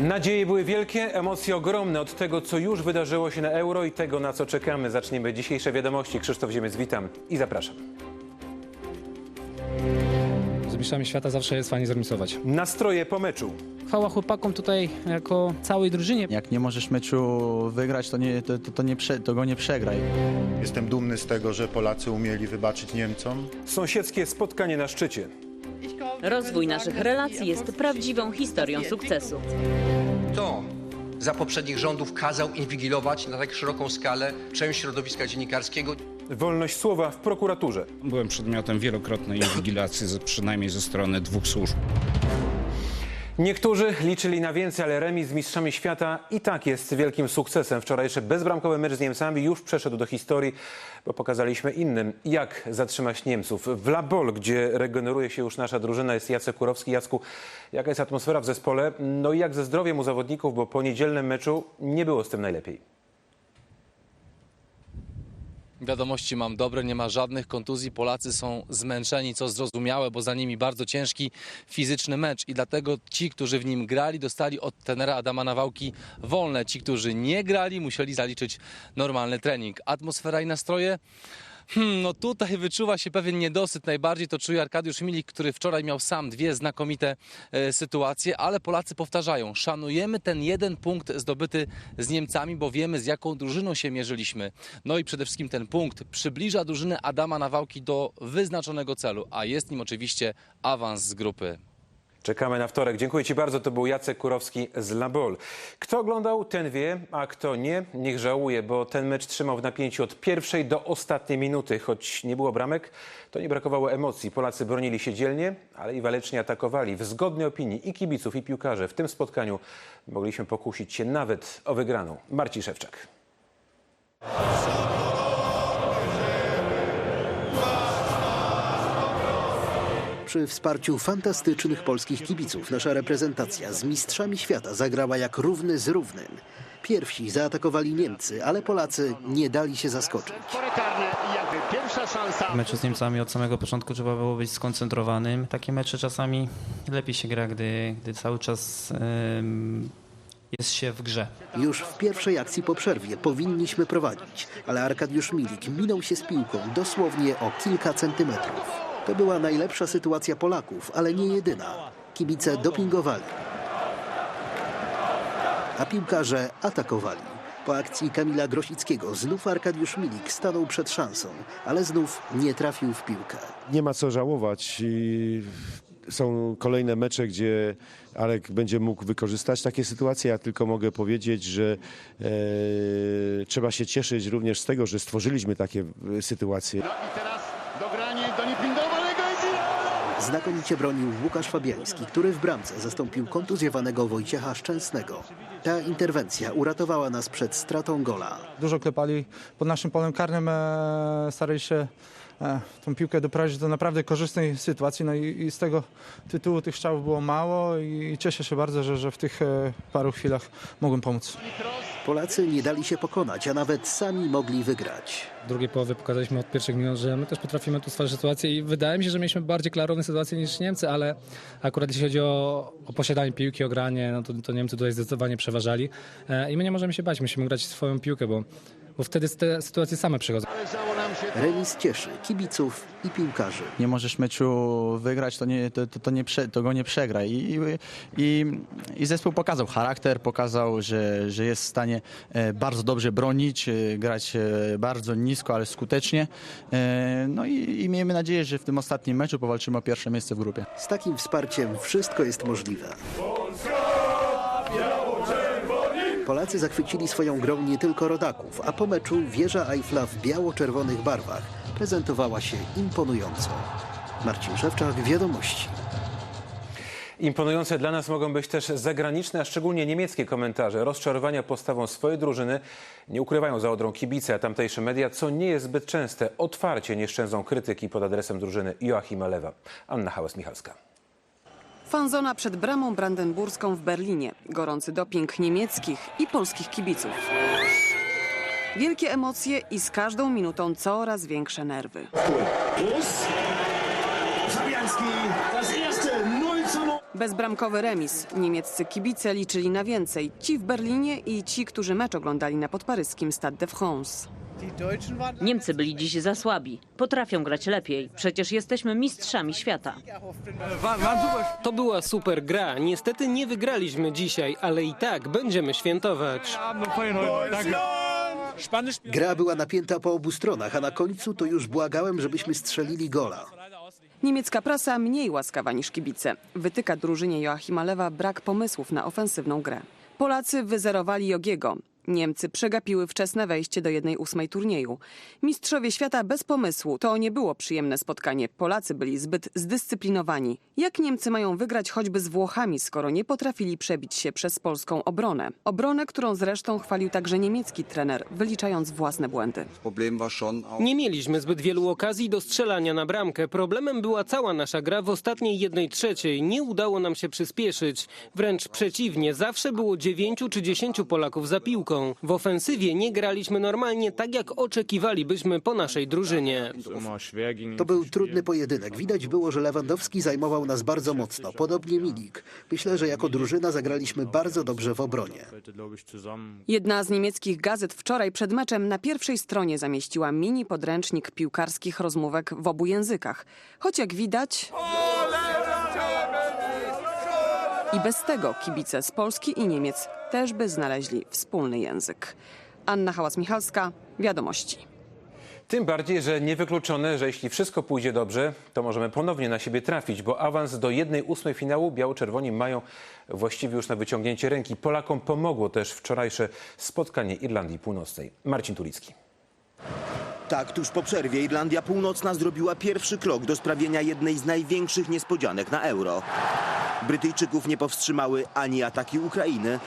Nadzieje były wielkie, emocje ogromne od tego, co już wydarzyło się na euro i tego, na co czekamy. Zaczniemy dzisiejsze wiadomości. Krzysztof Ziemiec, witam i zapraszam. Z mistrzami świata zawsze jest fajnie zremisować. Nastroje po meczu. Chwała chłopakom tutaj jako całej drużynie. Jak nie możesz meczu wygrać, to, nie, to, to, to, nie prze, to go nie przegraj. Jestem dumny z tego, że Polacy umieli wybaczyć Niemcom. Sąsiedzkie spotkanie na szczycie. Rozwój naszych relacji jest prawdziwą historią sukcesu. Kto za poprzednich rządów kazał inwigilować na tak szeroką skalę część środowiska dziennikarskiego? Wolność słowa w prokuraturze. Byłem przedmiotem wielokrotnej inwigilacji, przynajmniej ze strony dwóch służb. Niektórzy liczyli na więcej, ale remis z Mistrzami Świata i tak jest wielkim sukcesem. Wczorajszy bezbramkowy mecz z Niemcami już przeszedł do historii, bo pokazaliśmy innym, jak zatrzymać Niemców. W La Bol, gdzie regeneruje się już nasza drużyna, jest Jacek Kurowski. Jacku, jaka jest atmosfera w zespole? No i jak ze zdrowiem u zawodników, bo po niedzielnym meczu nie było z tym najlepiej. Wiadomości mam dobre, nie ma żadnych kontuzji. Polacy są zmęczeni, co zrozumiałe, bo za nimi bardzo ciężki fizyczny mecz i dlatego ci, którzy w nim grali, dostali od tenera Adama Nawałki wolne. Ci, którzy nie grali, musieli zaliczyć normalny trening. Atmosfera i nastroje? Hmm, no tutaj wyczuwa się pewien niedosyt. Najbardziej to czuje Arkadiusz Milik, który wczoraj miał sam dwie znakomite e, sytuacje, ale Polacy powtarzają, szanujemy ten jeden punkt zdobyty z Niemcami, bo wiemy z jaką drużyną się mierzyliśmy. No i przede wszystkim ten punkt przybliża drużynę Adama Nawałki do wyznaczonego celu, a jest nim oczywiście awans z grupy. Czekamy na wtorek. Dziękuję Ci bardzo. To był Jacek Kurowski z La Bol. Kto oglądał, ten wie, a kto nie, niech żałuje, bo ten mecz trzymał w napięciu od pierwszej do ostatniej minuty. Choć nie było bramek, to nie brakowało emocji. Polacy bronili się dzielnie, ale i walecznie atakowali. W zgodnej opinii i kibiców, i piłkarzy w tym spotkaniu mogliśmy pokusić się nawet o wygraną. Marcin Szewczak. Przy wsparciu fantastycznych polskich kibiców nasza reprezentacja z mistrzami świata zagrała jak równy z równym. Pierwsi zaatakowali Niemcy, ale Polacy nie dali się zaskoczyć. W meczu z Niemcami od samego początku trzeba było być skoncentrowanym. Takie mecze czasami lepiej się gra, gdy, gdy cały czas em, jest się w grze. Już w pierwszej akcji po przerwie powinniśmy prowadzić, ale Arkadiusz Milik minął się z piłką dosłownie o kilka centymetrów. To była najlepsza sytuacja Polaków, ale nie jedyna. Kibice dopingowali, a piłkarze atakowali. Po akcji Kamila Grosickiego znów Arkadiusz Milik stanął przed szansą, ale znów nie trafił w piłkę. nie ma co żałować. I są kolejne mecze, gdzie Alek będzie mógł wykorzystać takie sytuacje. Ja tylko mogę powiedzieć, że e, trzeba się cieszyć również z tego, że stworzyliśmy takie e, sytuacje. Znakomicie bronił Łukasz Fabiański, który w bramce zastąpił kontuzjowanego Wojciecha Szczęsnego. Ta interwencja uratowała nas przed stratą gola. Dużo klepali pod naszym polem karnym, e, starali się tą piłkę doprowadzić do naprawdę korzystnej sytuacji. No i, i z tego tytułu tych strzałów było mało i cieszę się bardzo, że, że w tych e, paru chwilach mogłem pomóc. Polacy nie dali się pokonać, a nawet sami mogli wygrać. W drugiej połowie pokazaliśmy od pierwszych minut, że my też potrafimy tu stworzyć sytuację i wydaje mi się, że mieliśmy bardziej klarowne sytuacje niż Niemcy, ale akurat jeśli chodzi o, o posiadanie piłki, o granie, no to, to Niemcy tutaj zdecydowanie przeważali E, i my nie możemy się bać, musimy grać swoją piłkę, bo, bo wtedy te sytuacje same przychodzą. Remis cieszy kibiców i piłkarzy. Nie możesz meczu wygrać, to, nie, to, to, to, nie prze, to go nie przegraj. I, i, I zespół pokazał charakter, pokazał, że, że jest w stanie e, bardzo dobrze bronić, e, grać e, bardzo nisko, ale skutecznie. No i, i miejmy nadzieję, że w tym ostatnim meczu powalczymy o pierwsze miejsce w grupie. Z takim wsparciem wszystko jest możliwe. Polacy zachwycili swoją grą nie tylko rodaków, a po meczu wieża Eiffla w biało-czerwonych barwach prezentowała się imponująco. Marcin Szewczak, Wiadomości. Imponujące dla nas mogą być też zagraniczne, a szczególnie niemieckie komentarze. Rozczarowania postawą swojej drużyny nie ukrywają za odrą kibice, a tamtejsze media, co nie jest zbyt częste, otwarcie nie szczędzą krytyki pod adresem drużyny Joachima Lewa. Anna Hałas-Michalska. Fanzona przed bramą brandenburską w Berlinie. Gorący doping niemieckich i polskich kibiców. Wielkie emocje i z każdą minutą coraz większe nerwy. Bezbramkowy remis. Niemieccy kibice liczyli na więcej. Ci w Berlinie i ci, którzy mecz oglądali na podparyskim Stade de France. Niemcy byli dziś za słabi. Potrafią grać lepiej. Przecież jesteśmy mistrzami świata. To była super gra. Niestety nie wygraliśmy dzisiaj, ale i tak będziemy świętować. Gra była napięta po obu stronach, a na końcu to już błagałem, żebyśmy strzelili gola. Niemiecka prasa mniej łaskawa niż kibice. Wytyka drużynie Joachima Lewa brak pomysłów na ofensywną grę. Polacy wyzerowali Jogiego. Niemcy przegapiły wczesne wejście do jednej ósmej turnieju. Mistrzowie świata bez pomysłu. To nie było przyjemne spotkanie. Polacy byli zbyt zdyscyplinowani. Jak Niemcy mają wygrać choćby z Włochami, skoro nie potrafili przebić się przez polską obronę? Obronę, którą zresztą chwalił także niemiecki trener, wyliczając własne błędy. Nie mieliśmy zbyt wielu okazji do strzelania na bramkę. Problemem była cała nasza gra w ostatniej jednej trzeciej. Nie udało nam się przyspieszyć. Wręcz przeciwnie, zawsze było dziewięciu czy dziesięciu Polaków za piłką. W ofensywie nie graliśmy normalnie tak, jak oczekiwalibyśmy po naszej drużynie. To był trudny pojedynek. Widać było, że Lewandowski zajmował nas bardzo mocno. Podobnie Milik. Myślę, że jako drużyna zagraliśmy bardzo dobrze w obronie. Jedna z niemieckich gazet wczoraj przed meczem na pierwszej stronie zamieściła mini podręcznik piłkarskich rozmówek w obu językach. Choć jak widać... I bez tego kibice z Polski i Niemiec też by znaleźli wspólny język. Anna Hałas-Michalska, Wiadomości. Tym bardziej, że niewykluczone, że jeśli wszystko pójdzie dobrze, to możemy ponownie na siebie trafić, bo awans do 1-8 finału biało-czerwoni mają właściwie już na wyciągnięcie ręki. Polakom pomogło też wczorajsze spotkanie Irlandii Północnej. Marcin Tulicki. Tak, tuż po przerwie Irlandia Północna zrobiła pierwszy krok do sprawienia jednej z największych niespodzianek na Euro. Brytyjczyków nie powstrzymały ani ataki Ukrainy,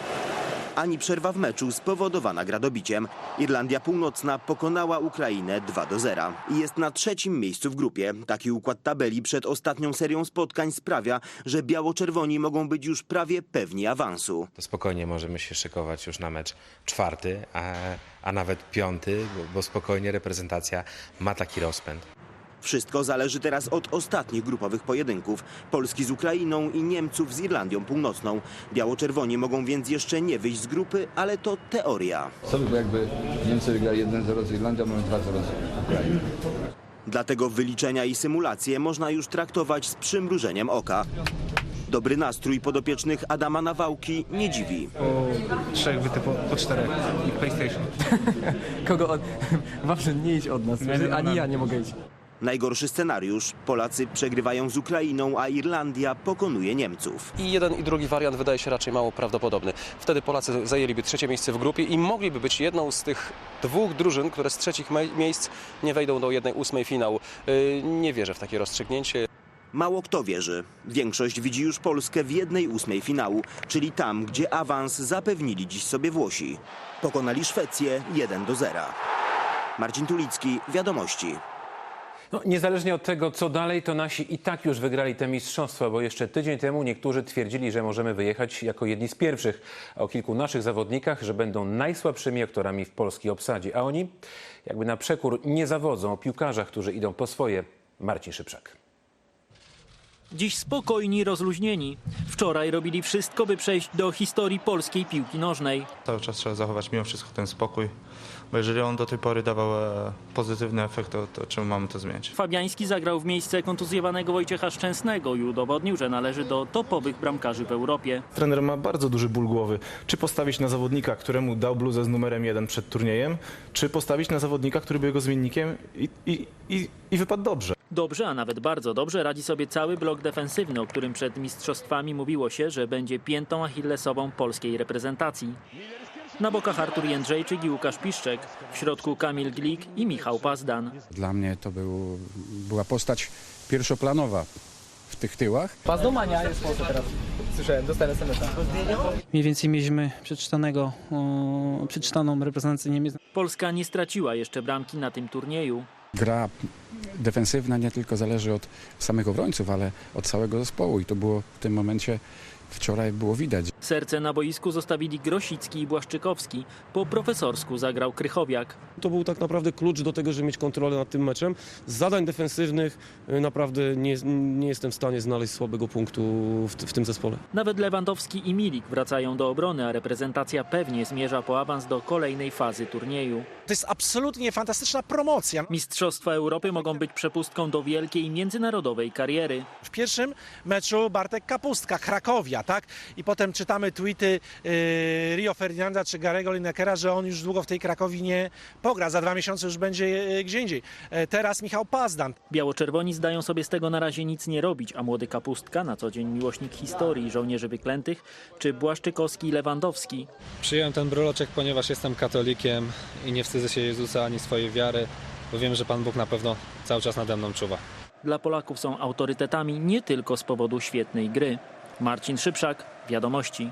ani przerwa w meczu spowodowana gradobiciem. Irlandia Północna pokonała Ukrainę 2 do 0 i jest na trzecim miejscu w grupie. Taki układ tabeli przed ostatnią serią spotkań sprawia, że biało-czerwoni mogą być już prawie pewni awansu. To spokojnie możemy się szykować już na mecz czwarty, a, a nawet piąty, bo, bo spokojnie reprezentacja ma taki rozpęd. Wszystko zależy teraz od ostatnich grupowych pojedynków. Polski z Ukrainą i Niemców z Irlandią Północną. Biało-czerwoni mogą więc jeszcze nie wyjść z grupy, ale to teoria. Co by było, jakby Niemcy wygrali 1-0 z Irlandią, mamy 2-0 z Ukrainą. Dlatego wyliczenia i symulacje można już traktować z przymrużeniem oka. Dobry nastrój podopiecznych Adama Nawałki nie dziwi. Po trzech byty po, po czterech i PlayStation. Kogo od... Wawrze, nie idź od nas. Ani ja nie mogę iść. Najgorszy scenariusz. Polacy przegrywają z Ukrainą, a Irlandia pokonuje Niemców. I jeden i drugi wariant wydaje się raczej mało prawdopodobny. Wtedy Polacy zajęliby trzecie miejsce w grupie i mogliby być jedną z tych dwóch drużyn, które z trzecich miejsc nie wejdą do jednej ósmej finału. Yy, nie wierzę w takie rozstrzygnięcie. Mało kto wierzy. Większość widzi już Polskę w jednej ósmej finału, czyli tam, gdzie awans zapewnili dziś sobie Włosi. Pokonali Szwecję 1 do 0. Marcin Tulicki, Wiadomości. No, niezależnie od tego, co dalej, to nasi i tak już wygrali te mistrzostwa, bo jeszcze tydzień temu niektórzy twierdzili, że możemy wyjechać jako jedni z pierwszych, o kilku naszych zawodnikach, że będą najsłabszymi aktorami w polskiej obsadzie, a oni jakby na przekór nie zawodzą o piłkarzach, którzy idą po swoje. Marcin Szybczak. Dziś spokojni, rozluźnieni. Wczoraj robili wszystko, by przejść do historii polskiej piłki nożnej. Cały czas trzeba zachować mimo wszystko ten spokój, bo jeżeli on do tej pory dawał e, pozytywny efekt, to, to czemu mamy to zmieniać? Fabiański zagrał w miejsce kontuzjowanego Wojciecha Szczęsnego i udowodnił, że należy do topowych bramkarzy w Europie. Trener ma bardzo duży ból głowy. Czy postawić na zawodnika, któremu dał bluzę z numerem jeden przed turniejem, czy postawić na zawodnika, który był jego zmiennikiem i, i, i, i wypadł dobrze. Dobrze, a nawet bardzo dobrze radzi sobie cały blok defensywny, o którym przed mistrzostwami mówiło się, że będzie piętą achillesową polskiej reprezentacji. Na bokach Artur Jędrzejczyk i Łukasz Piszczek, w środku Kamil Glik i Michał Pazdan. Dla mnie to był, była postać pierwszoplanowa w tych tyłach. Pazdomania jest w Polsce teraz. Słyszałem, dostałem SMS-a. Mniej więcej mieliśmy przeczytanego, o, przeczytaną reprezentację Niemiec. Polska nie straciła jeszcze bramki na tym turnieju. Gra defensywna nie tylko zależy od samych obrońców, ale od całego zespołu i to było w tym momencie wczoraj było widać. Serce na boisku zostawili Grosicki i Błaszczykowski. Po profesorsku zagrał Krychowiak. To był tak naprawdę klucz do tego, żeby mieć kontrolę nad tym meczem. Z zadań defensywnych y, naprawdę nie, nie jestem w stanie znaleźć słabego punktu w, w tym zespole. Nawet Lewandowski i Milik wracają do obrony, a reprezentacja pewnie zmierza po awans do kolejnej fazy turnieju. To jest absolutnie fantastyczna promocja. Mistrzostwa Europy mogą być przepustką do wielkiej międzynarodowej kariery. W pierwszym meczu Bartek Kapustka, Krakowia, tak? I potem czytamy tweety yy, Rio Ferdinanda czy Garego Linekera, że on już długo w tej Krakowi nie pogra. Za dwa miesiące już będzie yy, gdzie indziej. Yy, teraz Michał Pazdan. Biało-czerwoni zdają sobie z tego na razie nic nie robić, a młody Kapustka, na co dzień miłośnik historii, żołnierzy wyklętych, czy Błaszczykowski i Lewandowski. Przyjąłem ten bruloczek, ponieważ jestem katolikiem i nie wstydzę się Jezusa ani swojej wiary, bo wiem, że Pan Bóg na pewno cały czas nade mną czuwa. Dla Polaków są autorytetami nie tylko z powodu świetnej gry. Marcin Szypszak, Wiadomości.